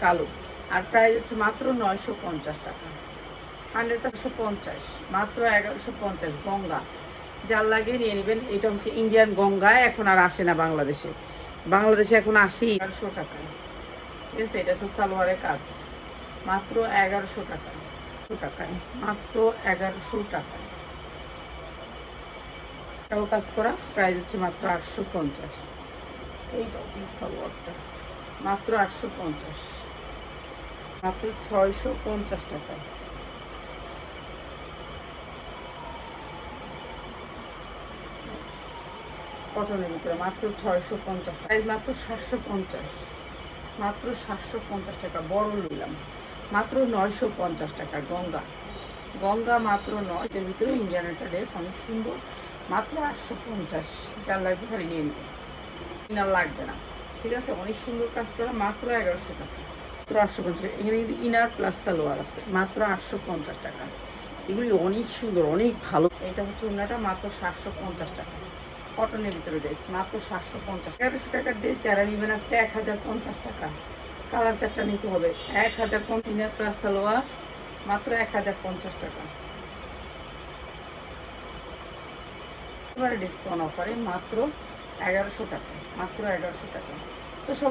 কালো। আর প্রাইস হচ্ছে মাত্র নয়শো পঞ্চাশ টাকা। হান্ড্রেড একশো পঞ্চাশ, মাত্র এগারোশো পঞ্চাশ গঙ্গা। যার লাগে নিয়ে নেবেন, এটা হচ্ছে ইন্ডিয়ান গঙ্গা, এখন আর আসে না বাংলাদেশে। বাংলাদেশে এখন আসি এগারোশো টাকা। ঠিক আছে, এটা হচ্ছে সালোয়ারের কাজ। মাত্র এগারোশো টাকা। টাকায়, মাত্র এগারোশো টাকায়। এটাও কাজ করা, প্রাইস হচ্ছে মাত্র আটশো পঞ্চাশ। এইটা হচ্ছে সালোয়ারটা। মাত্র আটশো পঞ্চাশ। মাত্র ছয়শো পঞ্চাশ কটনের ভিতরে মাত্র ছয়শো পঞ্চাশ মাত্র সাতশো পঞ্চাশ। মাত্র সাতশো পঞ্চাশ টাকা, বড় নিলাম মাত্র নয়শো পঞ্চাশ টাকা গঙ্গা। গঙ্গা মাত্র নয় এটার ভিতরে ইন্ডিয়ান একটা ড্রেস অনেক সুন্দর। মাত্র আটশো পঞ্চাশ, যার লাগবে খালি নিয়ে নেবে। লাগবে না। ঠিক আছে, অনেক সুন্দর কাজ করা, মাত্র এগারোশো টাকা। মাত্র আটশো পঞ্চাশ এখানে কিন্তু ইনার প্লাস সালোয়ার আছে, মাত্র আটশো পঞ্চাশ টাকা। এগুলি অনেক সুন্দর, অনেক ভালো। এটা হচ্ছে ওনাটা মাত্র সাতশো পঞ্চাশ টাকা। কটনের ভিতরে ড্রেস মাত্র সাতশো পঞ্চাশ এগারোশো টাকার ড্রেস যারা নেবেন আজকে এক হাজার পঞ্চাশ টাকা। কালার চারটা নিতে হবে। এক হাজার পঞ্চাশ ইনার প্লাস সালোয়ার, মাত্র এক হাজার পঞ্চাশ টাকা। এবারে ডিসকাউন্ট অফারে মাত্র এগারোশো টাকা, মাত্র এগারোশো টাকা। তো সবাই